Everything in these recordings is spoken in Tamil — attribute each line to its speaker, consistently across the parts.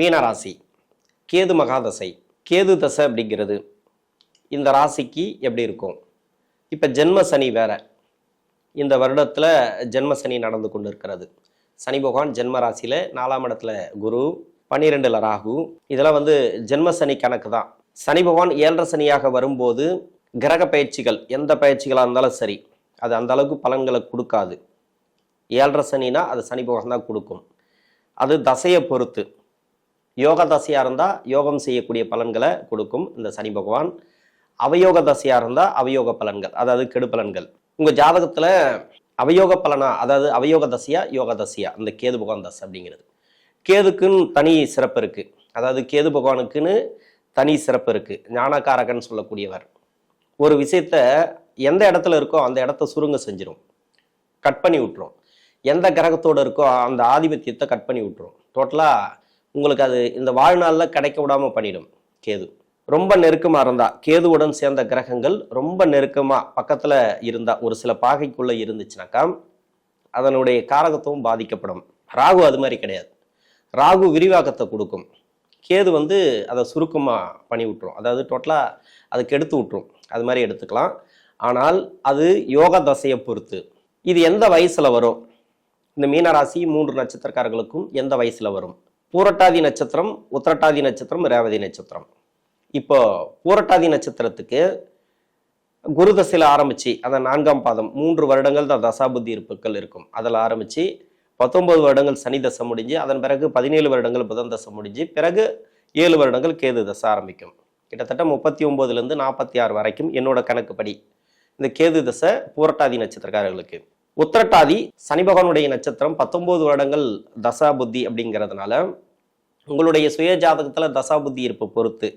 Speaker 1: மீனராசி. கேது மகாதசை. கேது தசை அப்படிங்கிறது இந்த ராசிக்கு எப்படி இருக்கும்? இப்போ ஜென்ம சனி வேற. இந்த வருடத்தில் ஜென்ம சனி நடந்து கொண்டு இருக்கிறது சனி பகவான் ஜென்ம ராசியில் நாலாம் இடத்துல குரு பன்னிரெண்டில் ராகு. இதெல்லாம் வந்து ஜென்ம சனி கணக்கு தான். சனி பகவான் ஏழரை சனியாக வரும்போது கிரக பயிற்சிகள் எந்த பயிற்சிகளாக இருந்தாலும் சரி அது அந்த அளவுக்கு பலன்களை கொடுக்காது. ஏழரை சனினா அது சனி பகவான் தான் கொடுக்கும். அது தசையை பொறுத்து. யோக தசையாக இருந்தால் யோகம் செய்யக்கூடிய பலன்களை கொடுக்கும் இந்த சனி பகவான். அவயோக தசையாக இருந்தால் அவயோக பலன்கள் அதாவது கெடு பலன்கள். உங்கள் ஜாதகத்தில் அவயோக பலனா அதாவது அவயோக தசையா யோக தசையா இந்த கேது பகவான் தசை அப்படிங்கிறது. கேதுக்குன்னு தனி சிறப்பு இருக்குது அதாவது கேது பகவானுக்குன்னு தனி சிறப்பு இருக்குது ஞானக்காரகன் சொல்லக்கூடியவர். ஒரு விஷயத்த எந்த இடத்துல இருக்கோ அந்த இடத்த சுருங்க செஞ்சிடும் கட் பண்ணி விட்டுரும். எந்த கிரகத்தோடு இருக்கோ அந்த ஆதிபத்தியத்தை கட் பண்ணி விட்டுரும். டோட்டலாக உங்களுக்கு அது இந்த வாழ்நாளில் கிடைக்க விடாமல் பண்ணிடும் கேது. ரொம்ப நெருக்கமாக இருந்தா கேதுவுடன் சேர்ந்த கிரகங்கள் ரொம்ப நெருக்கமாக பக்கத்தில் இருந்தா ஒரு சில பாகைக்குள்ளே இருந்துச்சுனாக்கா அதனுடைய காரகத்துவம் பாதிக்கப்படும். ராகு அது மாதிரி கிடையாது. ராகு விரிவாக்கத்தை கொடுக்கும். கேது வந்து அதை சுருக்கமாக பண்ணி விட்டுரும். அதாவது டோட்டலாக அதுக்கு எடுத்து விட்டுரும். அது மாதிரி எடுத்துக்கலாம். ஆனால் அது யோக தசையை பொறுத்து. இது எந்த வயசில் வரும்? இந்த மீனராசி மூன்று நட்சத்திரக்காரர்களுக்கும் எந்த வயசில் வரும்? பூரட்டாதி நட்சத்திரம் உத்திரட்டாதி நட்சத்திரம் ரேவதி நட்சத்திரம். இப்போ பூரட்டாதி நட்சத்திரத்துக்கு குரு தசையில் ஆரம்பித்து அந்த நான்காம் பாதம் மூன்று வருடங்கள் தான் தசாபுத்தி இருப்புகள் இருக்கும். அதில் ஆரம்பித்து பத்தொன்பது வருடங்கள் சனி தசை முடிஞ்சு அதன் பிறகு பதினேழு வருடங்கள் புதன் தசை முடிஞ்சு பிறகு ஏழு வருடங்கள் கேது தசை ஆரம்பிக்கும். கிட்டத்தட்ட முப்பத்தி ஒம்போதுலேருந்து நாற்பத்தி ஆறு வரைக்கும் என்னோட கணக்குப்படி இந்த கேது தசை பூரட்டாதி நட்சத்திரக்காரர்களுக்கு. உத்திரட்டாதி சனி பகவானுடைய நட்சத்திரம் பத்தொன்பது வருடங்கள் தசா புத்தி அப்படிங்கிறதுனால உங்களுடைய சுய ஜாதகத்தில் தசா புத்தி இருப்பை பொறுத்து.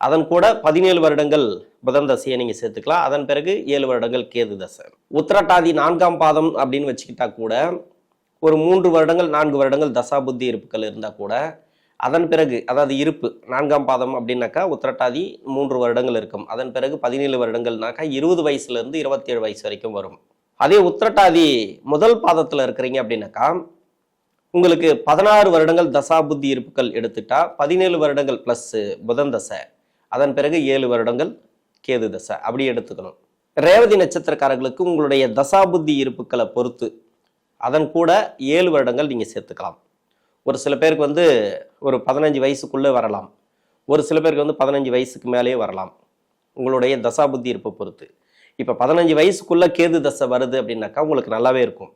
Speaker 1: அதன் கூட பதினேழு வருடங்கள் புதன் தசையை நீங்கள் சேர்த்துக்கலாம். அதன் பிறகு ஏழு வருடங்கள் கேது தசை. உத்திரட்டாதி நான்காம் பாதம் அப்படின்னு வச்சுக்கிட்டா கூட ஒரு மூன்று வருடங்கள் நான்கு வருடங்கள் தசா புத்தி இருப்புகள் இருந்தால் கூட அதன் பிறகு அதாவது இருப்பு நான்காம் பாதம் அப்படின்னாக்கா உத்திரட்டாதி மூன்று வருடங்கள் இருக்கும். அதன் பிறகு பதினேழு வருடங்கள்னாக்கா இருபது வயசுலேருந்து இருபத்தேழு வயசு வரைக்கும் வரும். அதே உத்திரட்டாதி முதல் பாதத்தில் இருக்கிறீங்க அப்படின்னாக்கா உங்களுக்கு பதினாறு வருடங்கள் தசா புத்தி இருப்புகள் எடுத்துட்டா பதினேழு வருடங்கள் ப்ளஸ் புதன் தசை அதன் பிறகு ஏழு வருடங்கள் கேது தசை அப்படி எடுத்துக்கணும். ரேவதி நட்சத்திரக்காரர்களுக்கு உங்களுடைய தசா புத்தி இருப்புகளை பொறுத்து அதன் கூட ஏழு வருடங்கள் நீங்கள் சேர்த்துக்கலாம். ஒரு சில பேருக்கு வந்து ஒரு பதினஞ்சு வயசுக்குள்ளே வரலாம். ஒரு சில பேருக்கு வந்து பதினஞ்சு வயசுக்கு மேலேயே வரலாம். உங்களுடைய தசா புத்தி இருப்பை பொறுத்து. இப்போ பதினஞ்சு வயசுக்குள்ளே கேது தசை வருது அப்படின்னாக்கா உங்களுக்கு நல்லாவே இருக்கும்.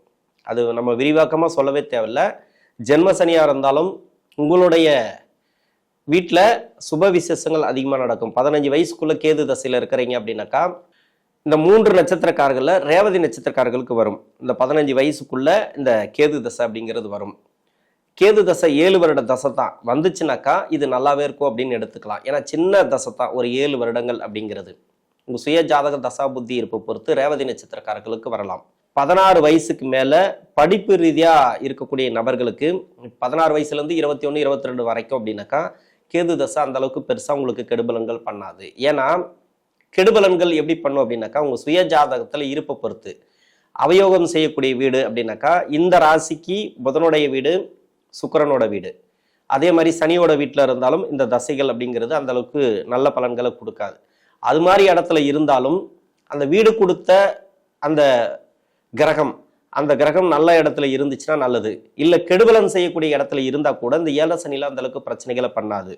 Speaker 1: அது நம்ம விரிவாக்கமாக சொல்லவே தேவையில்ல. ஜென்ம சனியாக இருந்தாலும் உங்களுடைய வீட்டில் சுப விசேஷங்கள் அதிகமாக நடக்கும். பதினஞ்சு வயசுக்குள்ளே கேது தசையில் இருக்கிறீங்க அப்படின்னாக்கா இந்த மூன்று நட்சத்திரக்காரர்களில் ரேவதி நட்சத்திரக்காரர்களுக்கு வரும். இந்த பதினஞ்சு வயசுக்குள்ளே இந்த கேது தசை அப்படிங்கிறது வரும். கேது தசை ஏழு வருட தசை தான். வந்துச்சுனாக்கா இது நல்லாவே இருக்கும் அப்படின்னு எடுத்துக்கலாம். ஏன்னா சின்ன தசை தான். ஒரு ஏழு வருடங்கள் அப்படிங்கிறது. உங்கள் சுய ஜாதக தசா புத்தி இருப்பை பொறுத்து ரேவதி நட்சத்திரக்காரர்களுக்கு வரலாம். பதினாறு வயசுக்கு மேலே படிப்பு ரீதியாக இருக்கக்கூடிய நபர்களுக்கு பதினாறு வயசுலேருந்து இருபத்தி ஒன்று இருபத்தி ரெண்டு வரைக்கும் அப்படின்னாக்கா கேது தசை அந்த அளவுக்கு பெருசாக உங்களுக்கு கெடுபலன்கள் பண்ணாது. ஏன்னா கெடுபலன்கள் எப்படி பண்ணும் அப்படின்னாக்கா உங்கள் சுய ஜாதகத்தில் இருப்பை பொறுத்து. அவயோகம் செய்யக்கூடிய வீடு அப்படின்னாக்கா இந்த ராசிக்கு புதனுடைய வீடு சுக்கிரனோட வீடு. அதே மாதிரி சனியோட வீட்டில் இருந்தாலும் இந்த தசைகள் அப்படிங்கிறது அந்த அளவுக்கு நல்ல பலன்களை கொடுக்காது. அது மாதிரி இடத்துல இருந்தாலும் அந்த வீடு கொடுத்த அந்த கிரகம் அந்த கிரகம் நல்ல இடத்துல இருந்துச்சுன்னா நல்லது. இல்லை கெடுபலன் செய்யக்கூடிய இடத்துல இருந்தால் கூட இந்த ஏழை சனியில் அந்தளவுக்கு பிரச்சனைகளை பண்ணாது.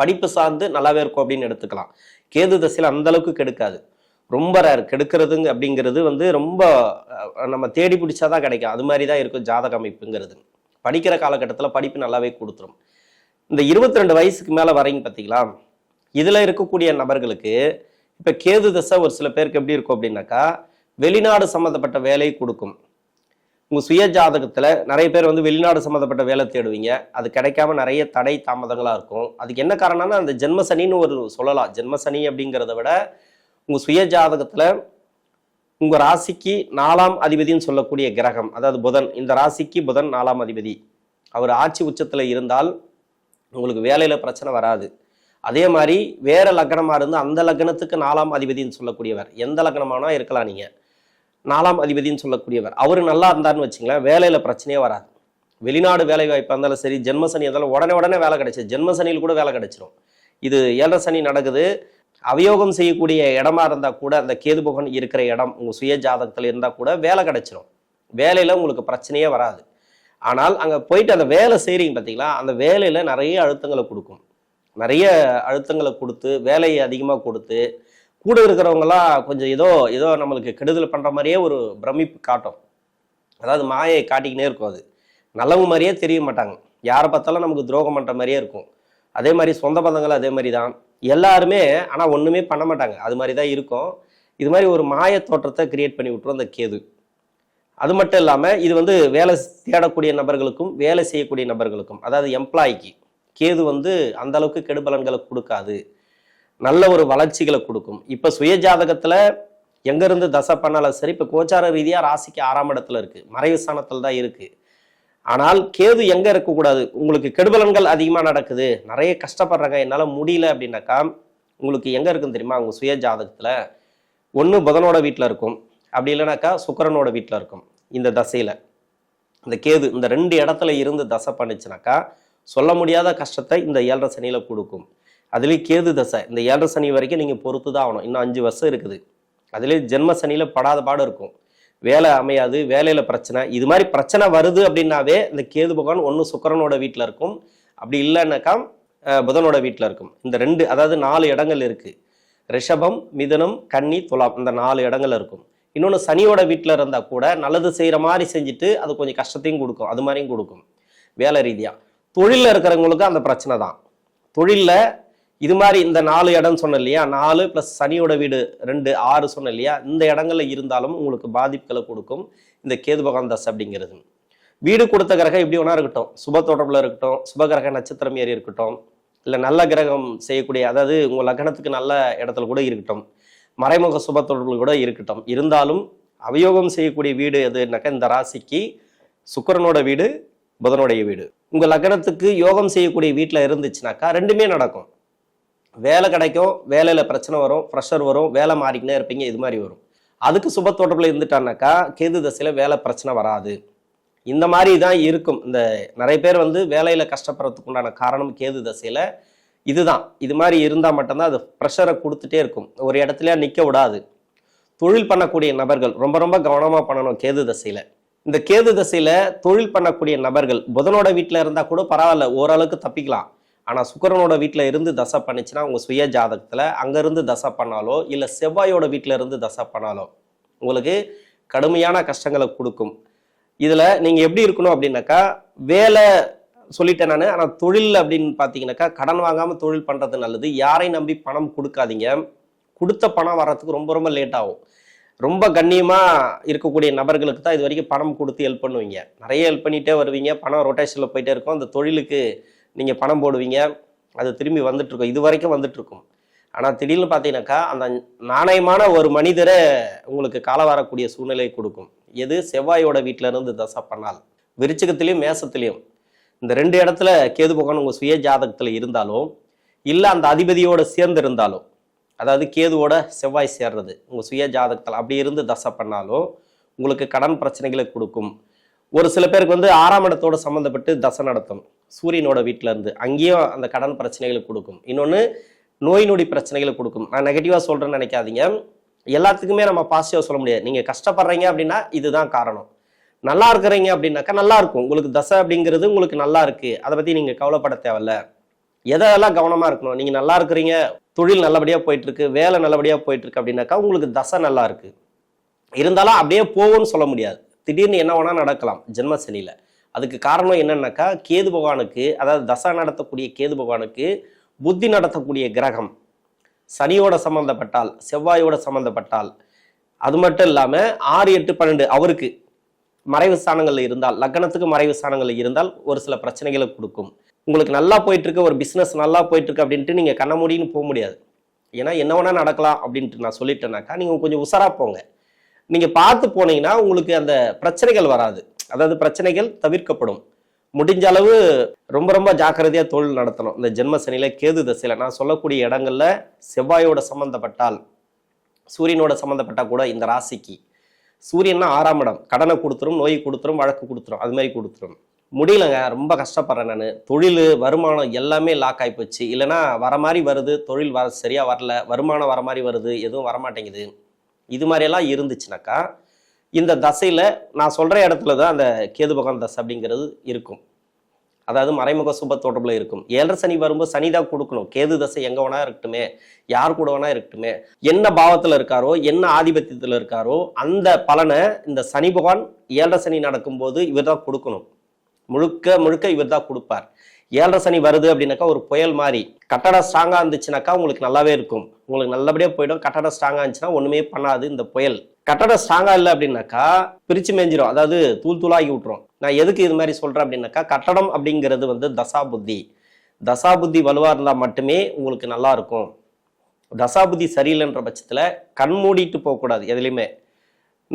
Speaker 1: படிப்பு சார்ந்து நல்லாவே இருக்கும் அப்படின்னு எடுத்துக்கலாம். கேது தசையில் அந்தளவுக்கு கெடுக்காது. ரொம்ப ரேர் கெடுக்கிறதுங்க அப்படிங்கிறது வந்து ரொம்ப நம்ம தேடி பிடிச்சாதான் கிடைக்கும். அது மாதிரி தான் இருக்கும் ஜாதக அமைப்புங்கிறது. படிக்கிற காலகட்டத்தில் படிப்பு நல்லாவே கொடுத்துரும். இந்த இருபத்தி ரெண்டு வயசுக்கு மேலே வரீங்க பார்த்தீங்களா இதில் இருக்கக்கூடிய நபர்களுக்கு இப்போ கேது தசை ஒரு சில பேருக்கு எப்படி இருக்கும் அப்படின்னாக்கா வெளிநாடு சம்மந்தப்பட்ட வேலையை கொடுக்கும். உங்கள் சுய ஜாதகத்தில் நிறைய பேர் வந்து வெளிநாடு சம்மந்தப்பட்ட வேலை தேடுவீங்க. அது கிடைக்காம நிறைய தடை தாமதங்களாக இருக்கும். அதுக்கு என்ன காரணம்னா அந்த ஜென்ம சனின்னு ஒரு சொல்லலாம். ஜென்ம சனி அப்படிங்கிறத விட உங்கள் சுய ஜாதகத்தில் உங்கள் ராசிக்கு நாலாம் அதிபதின்னு சொல்லக்கூடிய கிரகம் அதாவது புதன். இந்த ராசிக்கு புதன் நாலாம் அதிபதி. அவர் ஆட்சி உச்சத்தில் இருந்தால் உங்களுக்கு வேலையில் பிரச்சனை வராது. அதே மாதிரி வேற லக்னமாக இருந்து அந்த லக்னத்துக்கு நாலாம் அதிபதின்னு சொல்லக்கூடியவர். எந்த லக்னமானா இருக்கலாம் நீங்கள் நாலாம் அதிபதின்னு சொல்லக்கூடியவர். அவர் நல்லா இருந்தாருன்னு வச்சுங்களேன் வேலையில் பிரச்சனையே வராது. வெளிநாடு வேலை வாய்ப்பாக இருந்தாலும் சரி ஜென்மசனி இருந்தாலும் உடனே உடனே வேலை கிடைச்சிது ஜென்மசனியில் கூட வேலை கிடைச்சிரும். இது ஏழரை சனி நடக்குது. அவயோகம் செய்யக்கூடிய இடமா இருந்தால் கூட அந்த கேது பகவான் இருக்கிற இடம் உங்கள் சுய ஜாதகத்தில் இருந்தால் கூட வேலை கிடைச்சிரும். வேலையில் உங்களுக்கு பிரச்சனையே வராது. ஆனால் அங்கே போயிட்டு அந்த வேலை செய்கிறீங்க பார்த்தீங்களா அந்த வேலையில் நிறைய அழுத்தங்களை கொடுக்கும். நிறைய அழுத்தங்களை கொடுத்து வேலையை அதிகமாக கொடுத்து கூட இருக்கிறவங்களாம் கொஞ்சம் ஏதோ ஏதோ நம்மளுக்கு கெடுதல் பண்ணுற மாதிரியே ஒரு பிரமிப்பு காட்டும். அதாவது மாயை காட்டிக்கினே இருக்கும் அது. நல்லவங்க மாதிரியே தெரிய மாட்டாங்க. யாரை பார்த்தாலும் நமக்கு துரோகம் பண்ணுற மாதிரியே இருக்கும். அதே மாதிரி சொந்த பந்தங்கள் அதே மாதிரி தான். எல்லாருமே ஆனால் ஒன்றுமே பண்ண மாட்டாங்க. அது மாதிரி தான் இருக்கும். இது மாதிரி ஒரு மாய தோற்றத்தை கிரியேட் பண்ணி விட்டுரும் அந்த கேது. அது மட்டும் இல்லாமல் இது வந்து வேலை தேடக்கூடிய நபர்களுக்கும் வேலை செய்யக்கூடிய நபர்களுக்கும் அதாவது எம்ப்ளாய்க்கு கேது வந்து அந்த அளவுக்கு கெடுபலன்களை கொடுக்காது. நல்ல ஒரு வளர்ச்சிகளை கொடுக்கும். இப்போ சுய ஜாதகத்தில் எங்கேருந்து தசை பண்ணாலும் சரி இப்போ கோச்சார ரீதியாக ராசிக்கு ஆறாம் இடத்துல இருக்குது மறைவு ஸ்தானத்தில் தான் இருக்குது ஆனால் கேது எங்கே இருக்கக்கூடாது? உங்களுக்கு கெடுபலன்கள் அதிகமாக நடக்குது. நிறைய கஷ்டப்படுறாங்க. என்னால் முடியல அப்படின்னாக்கா உங்களுக்கு எங்கே இருக்குன்னு தெரியுமா? உங்கள் சுய ஜாதகத்தில் ஒன்று புதனோட வீட்டில் இருக்கும். அப்படி இல்லைனாக்கா சுக்கரனோட வீட்டில் இருக்கும். இந்த தசையில். இந்த கேது இந்த ரெண்டு இடத்துல இருந்து தசை பண்ணுச்சுனாக்கா சொல்ல முடியாத கஷ்டத்தை இந்த ஏழரை சனியில் கொடுக்கும். அதுலேயும் கேது தசை. இந்த ஏழரை சனி வரைக்கும் நீங்கள் பொறுத்து தான் ஆகணும். இன்னும் அஞ்சு வருஷம் இருக்குது. அதுலேயும் ஜென்ம சனியில் படாத பாடு இருக்கும். வேலை அமையாது வேலையில் பிரச்சனை. இது மாதிரி பிரச்சனை வருது அப்படின்னாவே இந்த கேது பகவான் ஒன்று சுக்கரனோட வீட்டில் இருக்கும். அப்படி இல்லைன்னாக்கா புதனோட வீட்டில் இருக்கும். இந்த ரெண்டு அதாவது நாலு இடங்கள் இருக்குது ரிஷபம் மிதனம் கன்னி துலாம். இந்த நாலு இடங்கள் இருக்கும். இன்னொன்று சனியோட வீட்டில் இருந்தால் கூட நல்லது செய்கிற மாதிரி செஞ்சுட்டு அது கொஞ்சம் கஷ்டத்தையும் கொடுக்கும். அது மாதிரியும் கொடுக்கும். வேலை ரீதியாக தொழிலில் இருக்கிறவங்களுக்கு அந்த பிரச்சனை தான். தொழிலில் இது மாதிரி இந்த நாலு இடம் சொன்ன இல்லையா? நாலு ப்ளஸ் சனியோட வீடு ரெண்டு ஆறு சொன்ன இல்லையா? இந்த இடங்கள்ல இருந்தாலும் உங்களுக்கு பாதிப்புகளை கொடுக்கும் இந்த கேது பகவான் தசை அப்படிங்கிறது. வீடு கொடுத்த கிரகம் எப்படி ஒன்றா இருக்கட்டும். சுப தொடர்பில் இருக்கட்டும் சுப கிரக நட்சத்திரம் ஏறி இருக்கட்டும் இல்லை நல்ல கிரகம் செய்யக்கூடிய அதாவது உங்கள் லக்னத்துக்கு நல்ல இடத்துல கூட இருக்கட்டும் மறைமுக சுப தொடர்பில் கூட இருக்கட்டும். இருந்தாலும் அவயோகம் செய்யக்கூடிய வீடு எதுனாக்கா இந்த ராசிக்கு சுக்கரனோட வீடு புதனுடைய வீடு. உங்க லக்னத்துக்கு யோகம் செய்யக்கூடிய வீட்டில் இருந்துச்சுனாக்கா ரெண்டுமே நடக்கும். வேலை கிடைக்கும் வேலையில் பிரச்சனை வரும் ப்ரெஷர் வரும் வேலை மாறிக்கினே இருப்பீங்க இது மாதிரி வரும். அதுக்கு சுப தொடர்பில் இருந்துட்டானாக்கா கேது தசையில் வேலை பிரச்சனை வராது. இந்த மாதிரி தான் இருக்கும். இந்த நிறைய பேர் வந்து வேலையில் கஷ்டப்படுறதுக்கு உண்டான காரணம் கேது தசையில் இதுதான். இது மாதிரி இருந்தால் மட்டும்தான் அது ப்ரெஷரை கொடுத்துட்டே இருக்கும். ஒரு இடத்துல நிற்க விடாது. தொழில் பண்ணக்கூடிய நபர்கள் ரொம்ப ரொம்ப கவனமாக பண்ணணும் கேது தசையில். இந்த கேது தசையில் தொழில் பண்ணக்கூடிய நபர்கள் புதனோட வீட்டில் இருந்தால் கூட பரவாயில்ல ஓரளவுக்கு தப்பிக்கலாம். ஆனால் சுக்கரனோட வீட்டில் இருந்து தசை பண்ணிச்சுன்னா உங்கள் சுய ஜாதகத்தில் அங்கேருந்து தசை பண்ணாலோ இல்லை செவ்வாயோட வீட்டில் இருந்து தசை பண்ணாலோ உங்களுக்கு கடுமையான கஷ்டங்களை கொடுக்கும். இதில் நீங்கள் எப்படி இருக்கணும் அப்படின்னாக்கா வேலை சொல்லிட்டேன் நான் ஆனால் தொழில் அப்படின்னு பார்த்தீங்கன்னாக்கா கடன் வாங்காமல் தொழில் பண்ணுறது நல்லது. யாரையும் நம்பி பணம் கொடுக்காதீங்க. கொடுத்த பணம் வர்றதுக்கு ரொம்ப ரொம்ப லேட் ஆகும். ரொம்ப கண்ணியமாக இருக்கக்கூடிய நபர்களுக்கு தான் இது வரைக்கும் பணம் கொடுத்து ஹெல்ப் பண்ணுவீங்க. நிறைய ஹெல்ப் பண்ணிகிட்டே வருவீங்க. பணம் ரொட்டேஷனில் போயிட்டே இருக்கும். அந்த தொழிலுக்கு நீங்கள் பணம் போடுவீங்க. அது திரும்பி வந்துட்டு இருக்கும். இது வரைக்கும் வந்துட்டு இருக்கும். ஆனால் திடீர்னு பார்த்தீங்கன்னாக்கா அந்த நாணயமான ஒரு மனிதரை உங்களுக்கு கால வரக்கூடிய சூழ்நிலை கொடுக்கும். எது? செவ்வாயோட வீட்டில இருந்து தசை பண்ணால். விருச்சிகத்திலையும் மேசத்திலையும். இந்த ரெண்டு இடத்துல கேது பகவான் உங்கள் சுய ஜாதகத்தில் இருந்தாலும் இல்லை அந்த அதிபதியோடு சேர்ந்து இருந்தாலும் அதாவது கேதுவோட செவ்வாய் சேர்றது உங்கள் சுய ஜாதகத்தில் அப்படி இருந்து தசை பண்ணாலும் உங்களுக்கு கடன் பிரச்சனைகளை கொடுக்கும். ஒரு சில பேருக்கு வந்து ஆறாம் இடத்தோடு சம்மந்தப்பட்டு தசை நடத்தும் சூரியனோட வீட்டில் இருந்து அங்கேயும் அந்த கடன் பிரச்சனைகளை கொடுக்கும். இன்னொன்று நோய் நொடி பிரச்சனைகளை கொடுக்கும். நான் நெகட்டிவாக சொல்கிறேன்னு நினைக்காதீங்க. எல்லாத்துக்குமே நம்ம பாசிட்டிவாக சொல்ல முடியாது. நீங்கள் கஷ்டப்படுறீங்க அப்படின்னா இதுதான் காரணம். நல்லா இருக்கிறீங்க அப்படின்னாக்கா நல்லா இருக்கும். உங்களுக்கு தசை அப்படிங்கிறது உங்களுக்கு நல்லா இருக்கு. அதை பற்றி நீங்கள் கவலைப்பட தேவையில்ல. எதெல்லாம் கவனமாக இருக்கணும்? நீங்கள் நல்லா இருக்கிறீங்க தொழில் நல்லபடியாக போயிட்டு இருக்கு வேலை நல்லபடியாக போயிட்டு இருக்கு அப்படின்னாக்கா உங்களுக்கு தசை நல்லா இருக்கு. இருந்தாலும் அப்படியே போகும்னு சொல்ல முடியாது. திடீர்னு என்ன வேணா நடக்கலாம் ஜென்மசனியில் அதுக்கு காரணம் என்னன்னாக்கா கேது பகவானுக்கு அதாவது தசை நடத்தக்கூடிய கேது பகவானுக்கு புத்தி நடத்தக்கூடிய கிரகம். சனியோட சம்பந்தப்பட்டால் செவ்வாயோட சம்பந்தப்பட்டால் அது மட்டும் இல்லாமல் ஆறு எட்டு பன்னெண்டு அவருக்கு மறைவு ஸ்தானங்கள் இருந்தால் லக்னத்துக்கு மறைவு ஸ்தானங்கள் இருந்தால் ஒரு சில பிரச்சனைகளை கொடுக்கும். உங்களுக்கு நல்லா போயிட்டு இருக்கு ஒரு பிஸ்னஸ் நல்லா போயிட்டு இருக்கு அப்படின்ட்டு நீங்க கண்ண முடின்னு போக முடியாது. ஏன்னா என்ன வேணா நடக்கலாம் அப்படின்ட்டு நான் சொல்லிட்டேனாக்கா நீங்க கொஞ்சம் உஷாரா போங்க. நீங்க பார்த்து போனீங்கன்னா உங்களுக்கு அந்த பிரச்சனைகள் வராது. அதாவது பிரச்சனைகள் தவிர்க்கப்படும். முடிஞ்ச அளவு ரொம்ப ரொம்ப ஜாக்கிரதையா தொழில் நடத்தணும். இந்த ஜென்ம சனியில கேது தசையில. நான் சொல்லக்கூடிய இடங்கள்ல செவ்வாயோட சம்பந்தப்பட்டால் சூரியனோட சம்பந்தப்பட்டா கூட இந்த ராசிக்கு. சூரியன்னா ஆறாம் இடம். கடனை கொடுத்துரும் நோய் கொடுத்துரும் வழக்கு கொடுத்துரும். அது மாதிரி கொடுத்துரும். முடியலங்க. ரொம்ப கஷ்டப்படுறேன் நான். தொழில் வருமானம் எல்லாமே லாக் ஆகி போச்சு. இல்லைன்னா வர மாதிரி வருது தொழில் வர சரியாக வரல வருமானம் வர மாதிரி வருது எதுவும் வரமாட்டேங்குது இது மாதிரியெல்லாம் இருந்துச்சுனாக்கா இந்த தசையில் நான் சொல்கிற இடத்துல தான் அந்த கேது பகவான் தசை அப்படிங்கிறது இருக்கும். அதாவது மறைமுக சுப தொடர்பில் இருக்கும். ஏழரை சனி வரும்போது சனி தான் கொடுக்கணும். கேது தசை எங்கே வேணா இருக்கட்டுமே யார் கூட வேணா இருக்கட்டுமே என்ன பாவத்தில் இருக்காரோ என்ன ஆதிபத்தியத்தில் இருக்காரோ அந்த பலனை இந்த சனி பகவான் ஏழரை சனி நடக்கும்போது இவர் தான் கொடுக்கணும். முழுக்க முழுக்க இவர் தான் கொடுப்பார். ஏழரை சனி வருது அப்படின்னாக்கா ஒரு புயல் மாதிரி கட்டடம் ஸ்ட்ராங்காக இருந்துச்சுனாக்கா உங்களுக்கு நல்லாவே இருக்கும். உங்களுக்கு நல்லபடியாக போயிடும். கட்டடம் ஸ்ட்ராங்காக இருந்துச்சுன்னா ஒன்றுமே பண்ணாது இந்த புயல். கட்டடம் ஸ்ட்ராங்காக இல்லை அப்படின்னாக்கா பிரித்து மேஞ்சிரும். அதாவது தூள் தூளாகி விட்டுரும். நான் எதுக்கு இது மாதிரி சொல்கிறேன் அப்படின்னாக்கா கட்டடம் அப்படிங்கிறது வந்து தசா புத்தி தசா புத்தி வலுவாக இருந்தால் மட்டுமே உங்களுக்கு நல்லா இருக்கும். தசா புத்தி சரியில்லைன்ற பட்சத்தில் கண் மூடிட்டு போகக்கூடாது எதுலேயுமே.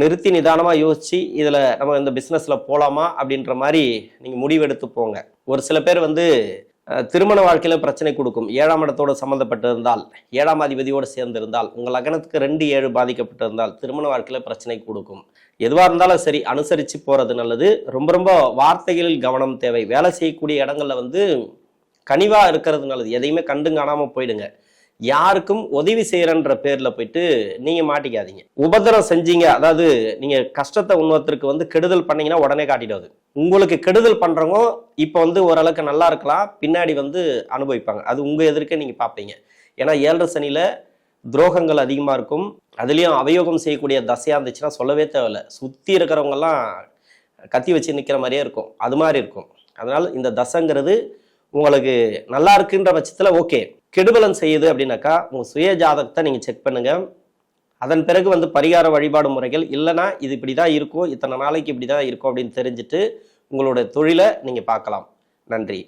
Speaker 1: நிறுத்தி நிதானமாக யோசிச்சு இதில் நம்ம இந்த பிஸ்னஸில் போகலாமா அப்படின்ற மாதிரி நீங்கள் முடிவெடுத்து போங்க. ஒரு சில பேர் வந்து திருமண வாழ்க்கையில் பிரச்சனை கொடுக்கும். ஏழாம் இடத்தோடு சம்மந்தப்பட்டிருந்தால் ஏழாம் அதிபதியோடு சேர்ந்திருந்தால் உங்கள் லக்னத்துக்கு ரெண்டு ஏழு பாதிக்கப்பட்டிருந்தால் திருமண வாழ்க்கையில் பிரச்சனை கொடுக்கும். எதுவாக இருந்தாலும் சரி அனுசரித்து போகிறது நல்லது. ரொம்ப ரொம்ப வார்த்தைகளில் கவனம் தேவை. வேலை செய்யக்கூடிய இடங்களில் வந்து கனிவாக இருக்கிறது நல்லது. எதையுமே கண்டு காணாமல் போயிடுங்க. யாருக்கும் உதவி செய்யறன்ற பேர்ல போயிட்டு நீங்க மாட்டிக்காதீங்க. உபதிரம் செஞ்சீங்க அதாவது நீங்க கஷ்டத்தை இன்னொருத்தருக்கு வந்து கெடுதல் பண்ணீங்கன்னா உடனே காட்டிடுவது உங்களுக்கு கெடுதல் பண்றவங்க இப்போ வந்து ஓரளவுக்கு நல்லா இருக்கலாம் பின்னாடி வந்து அனுபவிப்பாங்க. அது உங்க எதிர்க்க நீங்க பார்ப்பீங்க ஏன்னா ஏழரை சனியில துரோகங்கள் அதிகமா இருக்கும். அதுலயும் அவயோகம் செய்யக்கூடிய தசையா இருந்துச்சுன்னா சொல்லவே தேவையில்ல. சுத்தி இருக்கிறவங்கெல்லாம் கத்தி வச்சு நிக்கிற மாதிரியே இருக்கும். அது மாதிரி இருக்கும். அதனால இந்த தசைங்கிறது உங்களுக்கு நல்லா இருக்குன்ற பட்சத்துல ஓகே. கெடுபலன் செய்யுது அப்படின்னாக்கா உங்கள் சுய ஜாதகத்தை நீங்கள் செக் பண்ணுங்க. அதன் பிறகு வந்து பரிகார வழிபாடு முறைகள் இல்லைன்னா இது இப்படி தான் இருக்கும் இத்தனை நாளைக்கு இப்படி தான் இருக்கும் அப்படின்னு தெரிஞ்சுட்டு உங்களோட தொழிலை நீங்கள் பார்க்கலாம். நன்றி.